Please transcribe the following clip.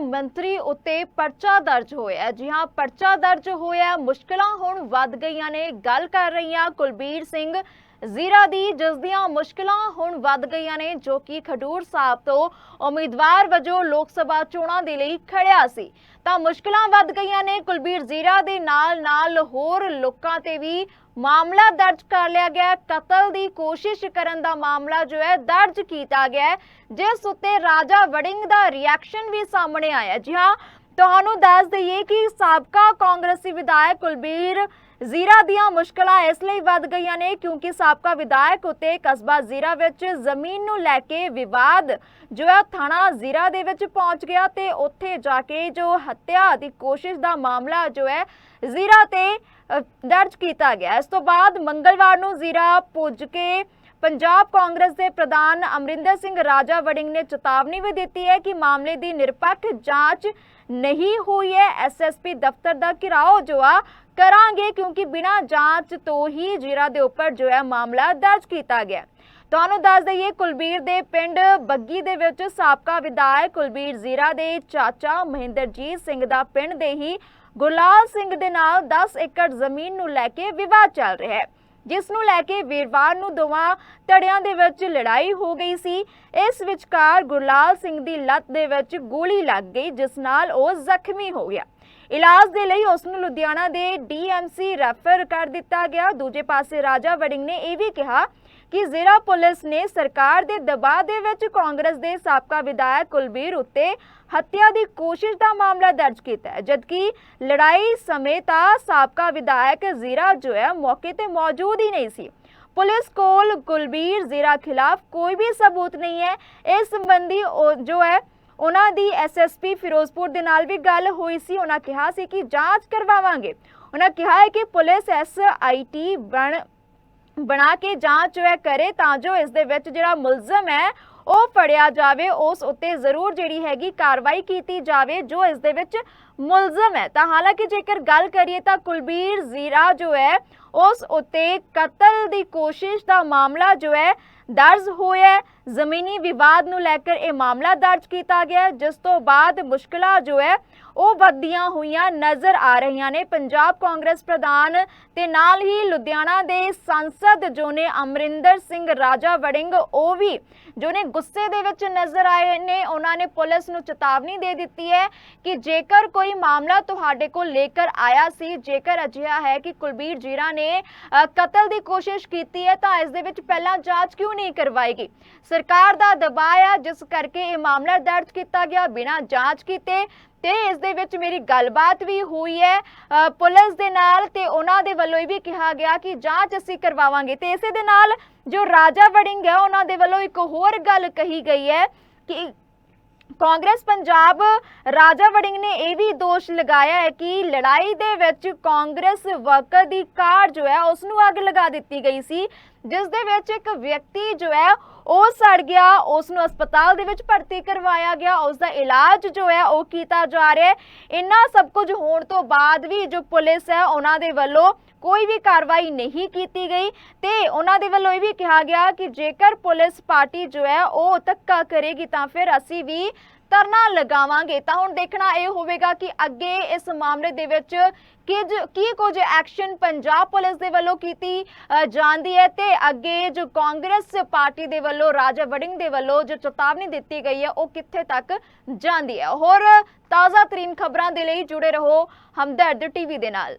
ਮੰਤਰੀ ਉੱਤੇ ਪਰਚਾ ਦਰਜ ਹੋਇਆ ਜੀ ਹਾਂ, ਪਰਚਾ ਦਰਜ ਹੋਇਆ ਮੁਸ਼ਕਲਾਂ ਹੁਣ ਵੱਧ ਗਈਆਂ ਨੇ। ਗੱਲ ਕਰ ਰਹੀਆਂ ਕੁਲਬੀਰ ਸਿੰਘ ਜ਼ੀਰਾ ਦੀ ਜਿਸ ਦੀਆਂ ਮੁਸ਼ਕਲਾਂ ਹੁਣ ਵੱਧ ਗਈਆਂ ਨੇ, ਜੋ ਕਿ ਖਡੂਰ ਸਾਹਿਬ ਤੋਂ ਉਮੀਦਵਾਰ ਵਜੋਂ ਲੋਕ ਸਭਾ ਚੋਣਾਂ ਦੇ ਲਈ ਖੜਿਆ ਸੀ। ਤਾਂ ਮੁਸ਼ਕਲਾਂ ਵੱਧ ਗਈਆਂ ਨੇ, ਕੁਲਬੀਰ ਜ਼ੀਰਾ ਦੇ ਨਾਲ ਨਾਲ ਹੋਰ ਲੋਕਾਂ ਤੇ ਵੀ ਮਾਮਲਾ ਦਰਜ ਕਰ ਲਿਆ ਗਿਆ ਕਤਲ ਦੀ ਕੋਸ਼ਿਸ਼ ਕਰਨ ਦਾ ਮਾਮਲਾ ਜੋ ਹੈ, ਦਰਜ ਕੀਤਾ ਗਿਆ ਜਿਸ ਉੱਤੇ ਰਾਜਾ ਵੜਿੰਗ ਦਾ ਰਿਐਕਸ਼ਨ ਵੀ ਸਾਹਮਣੇ ਆਇਆ ਜੀ ਹਾਂ ਤੁਹਾਨੂੰ ਦੱਸ ਦਈਏ ਕਿ ਸਾਬਕਾ ਕਾਂਗਰਸੀ ਵਿਧਾਇਕ ਕੁਲਬੀਰ ਜ਼ੀਰਾ ਦੀਆਂ ਮੁਸ਼ਕਲਾਂ ਇਸ ਲਈ ਵੱਧ ਗਈਆਂ ਨੇ ਕਿਉਂਕਿ ਸਾਬਕਾ ਵਿਧਾਇਕ ਉਤੇ ਕਸਬਾ ਜ਼ੀਰਾ ਵਿੱਚ ਜ਼ਮੀਨ ਨੂੰ ਲੈ ਕੇ ਵਿਵਾਦ ਜੋ ਹੈ ਥਾਣਾ ਜ਼ੀਰਾ ਦੇ ਵਿੱਚ ਪਹੁੰਚ ਗਿਆ ਤੇ ਉੱਥੇ ਜਾ ਕੇ ਜੋ ਹੱਤਿਆ ਦੀ ਕੋਸ਼ਿਸ਼ ਦਾ ਮਾਮਲਾ ਜੋ ਹੈ ਜ਼ੀਰਾ ਤੇ ਦਰਜ ਕੀਤਾ ਗਿਆ। ਇਸ ਤੋਂ ਬਾਅਦ ਮੰਗਲਵਾਰ ਨੂੰ ਜ਼ੀਰਾ ਪੁੱਜ ਕੇ ਪੰਜਾਬ ਕਾਂਗਰਸ ਦੇ ਪ੍ਰਧਾਨ ਅਮਰਿੰਦਰ ਸਿੰਘ ਰਾਜਾ ਵੜਿੰਗ ਨੇ ਚੇਤਾਵਨੀ ਵੀ ਦਿੱਤੀ ਹੈ ਕਿ ਮਾਮਲੇ ਦੀ ਨਿਰਪੱਖ ਜਾਂਚ ਨਹੀਂ ਹੋਈ ਹੈ। ਐਸਐਸਪੀ ਦਫ਼ਤਰ ਦਾ ਘਿਰਾਓ ਜੋ ਆ ਕਰਾਂਗੇ ਕਿਉਂਕਿ ਬਿਨਾਂ ਜਾਂਚ ਤੋਂ ਹੀ ਜੀਰਾ ਦੇ ਉੱਪਰ ਜੋ ਹੈ ਮਾਮਲਾ ਦਰਜ ਕੀਤਾ ਗਿਆ। ਤੁਹਾਨੂੰ ਦੱਸ ਦਈਏ, ਕੁਲਬੀਰ ਦੇ ਪਿੰਡ ਬੱਗੀ ਦੇ ਵਿੱਚ ਸਾਬਕਾ ਵਿਧਾਇਕ ਕੁਲਬੀਰ ਜ਼ੀਰਾ ਦੇ ਚਾਚਾ ਮਹਿੰਦਰਜੀਤ ਸਿੰਘ ਦਾ ਪਿੰਡ ਦੇ ਹੀ ਗੁਰਲਾਲ ਸਿੰਘ ਦੇ ਨਾਲ 10 ਏਕੜ ਜ਼ਮੀਨ ਨੂੰ ਲੈ ਕੇ ਵਿਵਾਦ ਚੱਲ ਰਿਹਾ ਹੈ। ਜਿਸ ਨੂੰ ਲੈ ਕੇ ਵੀਰਵਾਰ ਨੂੰ ਦੋਵਾਂ ਧੜਿਆਂ ਦੇ ਵਿੱਚ ਲੜਾਈ ਹੋ ਗਈ ਸੀ। ਇਸ ਵਿਚਕਾਰ ਗੁਰਲਾਲ ਸਿੰਘ ਦੀ ਲੱਤ ਦੇ ਵਿੱਚ ਗੋਲੀ ਲੱਗ ਗਈ, ਜਿਸ ਨਾਲ ਉਹ ਜ਼ਖਮੀ ਹੋ ਗਿਆ। ਇਲਾਜ ਦੇ ਲਈ ਉਸ ਨੂੰ ਲੁਧਿਆਣਾ ਦੇ ਡੀਐਮਸੀ ਰੈਫਰ ਕਰ ਦਿੱਤਾ ਗਿਆ। ਦੂਜੇ ਪਾਸੇ ਰਾਜਾ ਵੜਿੰਗ ਨੇ ਇਹ ਵੀ ਕਿਹਾ ਕਿ ਜ਼ਿਲ੍ਹਾ ਪੁਲਿਸ ਨੇ ਸਰਕਾਰ ਦੇ ਦਬਾਅ ਦੇ ਵਿੱਚ ਕਾਂਗਰਸ ਦੇ ਸਾਬਕਾ ਵਿਧਾਇਕ ਕੁਲਬੀਰ ਉੱਤੇ ਹੱਤਿਆ ਦੀ ਕੋਸ਼ਿਸ਼ ਦਾ ਮਾਮਲਾ ਦਰਜ ਕੀਤਾ ਹੈ, ਜਦਕਿ ਲੜਾਈ ਸਮੇਂ ਤਾਂ ਸਾਬਕਾ ਵਿਧਾਇਕ ਜ਼ੀਰਾ ਜੋ ਹੈ ਮੌਕੇ ਤੇ ਮੌਜੂਦ ਹੀ ਨਹੀਂ ਸੀ। ਪੁਲਿਸ ਕੋਲ ਕੁਲਬੀਰ ਜ਼ੀਰਾ ਖਿਲਾਫ ਕੋਈ ਵੀ ਸਬੂਤ ਨਹੀਂ ਹੈ। ਇਸ ਸੰਬੰਧੀ ਉਹ ਜੋ ਹੈ, ਉਹਨਾਂ ਦੀ ਐਸਐਸਪੀ ਫਿਰੋਜ਼ਪੁਰ ਦੇ ਨਾਲ ਵੀ ਗੱਲ ਹੋਈ ਸੀ। ਉਹਨਾਂ ਕਿਹਾ ਸੀ ਕਿ ਜਾਂਚ ਕਰਵਾਵਾਂਗੇ। ਉਹਨਾਂ ਕਿਹਾ ਹੈ ਕਿ ਪੁਲਿਸ ਐਸਆਈਟੀ ਬਣ ਬਣਾ ਕੇ ਜਾਂਚ ਹੈ ਕਰੇ ਤਾਂ ਜੋ ਇਸ ਦੇ ਵਿੱਚ ਜਿਹੜਾ ਮੁਲਜ਼ਮ ਹੈ, ਉਹ ਫੜਿਆ ਜਾਵੇ, ਉਸ ਉੱਤੇ ਜ਼ਰੂਰ ਜਿਹੜੀ ਹੈਗੀ ਕਾਰਵਾਈ ਕੀਤੀ ਜਾਵੇ ਜੋ ਇਸ ਦੇ ਵਿੱਚ ਮੁਲਜ਼ਮ ਹੈ। ਤਾਂ ਹਾਲਾਂਕਿ ਜੇਕਰ ਗੱਲ ਕਰੀਏ ਤਾਂ ਕੁਲਬੀਰ ਜ਼ੀਰਾ ਜੋ ਹੈ, ਉਸ ਉੱਤੇ ਕਤਲ ਦੀ ਕੋਸ਼ਿਸ਼ ਦਾ ਮਾਮਲਾ ਜੋ ਹੈ ਦਰਜ ਹੋਇਆ ਹੈ। ਜ਼ਮੀਨੀ ਵਿਵਾਦ ਨੂੰ ਲੈ ਕੇ ਇਹ ਮਾਮਲਾ ਦਰਜ ਕੀਤਾ ਗਿਆ ਜਿਸ ਤੋਂ ਬਾਅਦ ਮੁਸ਼ਕਲਾਂ ਜੋ ਹੈ, ਉਹ ਵੱਧਦੀਆਂ ਹੋਈਆਂ ਨਜ਼ਰ ਆ ਰਹੀਆਂ ਨੇ ਪੰਜਾਬ ਕਾਂਗਰਸ ਪ੍ਰਧਾਨ ਤੇ ਨਾਲ ਹੀ ਲੁਧਿਆਣਾ ਦੇ ਸੰਸਦ ਜੋ ਨੇ ਅਮਰਿੰਦਰ ਸਿੰਘ ਰਾਜਾ ਵੜਿੰਗ, ਉਹ ਵੀ, ਜੋ ਨੇ ਗੁੱਸੇ ਦੇ ਵਿੱਚ ਨਜ਼ਰ ਆਏ ਨੇ, ਉਹਨਾਂ ਨੇ ਪੁਲਿਸ ਨੂੰ ਚੇਤਾਵਨੀ ਦੇ ਦਿੱਤੀ ਹੈ ਕਿ ਜੇਕਰ ਕੋਈ ਮਾਮਲਾ ਤੁਹਾਡੇ ਕੋਲ ਲੇਕਰ ਆਇਆ ਸੀ, ਜੇਕਰ ਅਜਿਹਾ ਹੈ ਕਿ ਕੁਲਬੀਰ ਜੀਰਾ ਨੇ ਕਤਲ ਦੀ ਕੋਸ਼ਿਸ਼ ਕੀਤੀ ਹੈ, ਤਾਂ ਇਸ ਦੇ ਵਿੱਚ ਪਹਿਲਾਂ ਜਾਂਚ ਕਿਉਂ ਨਹੀਂ ਕਰਵਾਏਗੀ। ਸਰਕਾਰ ਦਾ ਦਬਾਅ ਜਿਸ ਕਰਕੇ ਇਹ ਮਾਮਲਾ ਦਰਜ ਕੀਤਾ ਗਿਆ, ਬਿਨਾਂ ਜਾਂਚ ਕੀਤੇ। ਤੇ ਇਸ ਦੇ ਵਿੱਚ ਮੇਰੀ ਗੱਲਬਾਤ ਵੀ ਹੋਈ ਹੈ ਪੁਲਿਸ ਦੇ ਨਾਲ ਤੇ ਉਹਨਾਂ ਦੇ ਵੱਲੋਂ ਇਹ ਵੀ ਕਿਹਾ ਗਿਆ ਕਿ ਜਾਂਚ ਅਸੀਂ ਕਰਵਾਵਾਂਗੇ। ਤੇ ਇਸੇ ਦੇ ਨਾਲ ਜੋ ਰਾਜਾ ਵੜਿੰਗ ਹੈ, ਉਹਨਾਂ ਦੇ ਵੱਲੋਂ ਇੱਕ ਹੋਰ ਗੱਲ ਕਹੀ ਗਈ ਹੈ ਕਿ ਕਾਂਗਰਸ ਪੰਜਾਬ ਰਾਜਾ ਵੜਿੰਗ ਨੇ ਇਹ ਵੀ ਦੋਸ਼ ਲਗਾਇਆ ਹੈ ਕਿ ਲੜਾਈ ਦੇ ਵਿੱਚ ਕਾਂਗਰਸ ਵਰਕਰ ਦੀ ਕਾਰ ਜੋ ਹੈ ਉਸ ਨੂੰ ਅੱਗ ਲਗਾ ਦਿੱਤੀ ਗਈ ਸੀ। ਜਿਸ ਦੇ ਵਿੱਚ ਇੱਕ ਵਿਅਕਤੀ ਜੋ ਹੈ, ਉਹ ਸੜ ਗਿਆ ਉਸ ਨੂੰ ਹਸਪਤਾਲ ਦੇ ਵਿੱਚ ਭਰਤੀ ਕਰਵਾਇਆ ਗਿਆ ਉਸ ਦਾ ਇਲਾਜ ਜੋ ਹੈ, ਉਹ ਕੀਤਾ ਜਾ ਰਿਹਾ ਹੈ। ਇੰਨਾ ਸਭ ਕੁਝ ਹੋਣ ਤੋਂ ਬਾਅਦ ਵੀ ਜੋ ਪੁਲਿਸ ਹੈ, ਉਹਨਾਂ ਦੇ ਵੱਲੋਂ ਕੋਈ ਵੀ ਕਾਰਵਾਈ ਨਹੀਂ ਕੀਤੀ ਗਈ ਤੇ ਉਹਨਾਂ ਦੇ ਵੱਲੋਂ ਇਹ ਵੀ ਕਿਹਾ ਗਿਆ ਕਿ ਜੇਕਰ ਪੁਲਿਸ ਪਾਰਟੀ ਜੋ ਹੈ, ਉਹ ਧੱਕਾ ਕਰੇਗੀ ਤਾਂ ਫਿਰ ਅਸੀਂ ਵੀ ਧਰਨਾ ਲਗਾਵਾਂਗੇ, ਤਾਂ ਹੁਣ ਦੇਖਣਾ ਇਹ ਹੋਵੇਗਾ ਕਿ ਅੱਗੇ ਇਸ ਮਾਮਲੇ ਦੇ ਵਿੱਚ ਕਿਜ, ਕੀ ਕੁਝ ਐਕਸ਼ਨ ਪੰਜਾਬ ਪੁਲਿਸ ਦੇ ਵੱਲੋਂ ਕੀਤੀ ਜਾਂਦੀ ਹੈ ਤੇ ਅੱਗੇ ਜੋ ਕਾਂਗਰਸ ਪਾਰਟੀ ਦੇ ਵੱਲੋਂ, ਰਾਜਾ ਵੜਿੰਗ ਦੇ ਵੱਲੋਂ ਜੋ ਚੇਤਾਵਨੀ ਦਿੱਤੀ ਗਈ ਹੈ, ਉਹ ਕਿੱਥੇ ਤੱਕ ਜਾਂਦੀ ਹੈ। ਹੋਰ ਤਾਜ਼ਾ ਤਰੀਨ ਖਬਰਾਂ ਦੇ ਲਈ ਜੁੜੇ ਰਹੋ ਹਮਦਰਦ ਟੀਵੀ ਦੇ ਨਾਲ।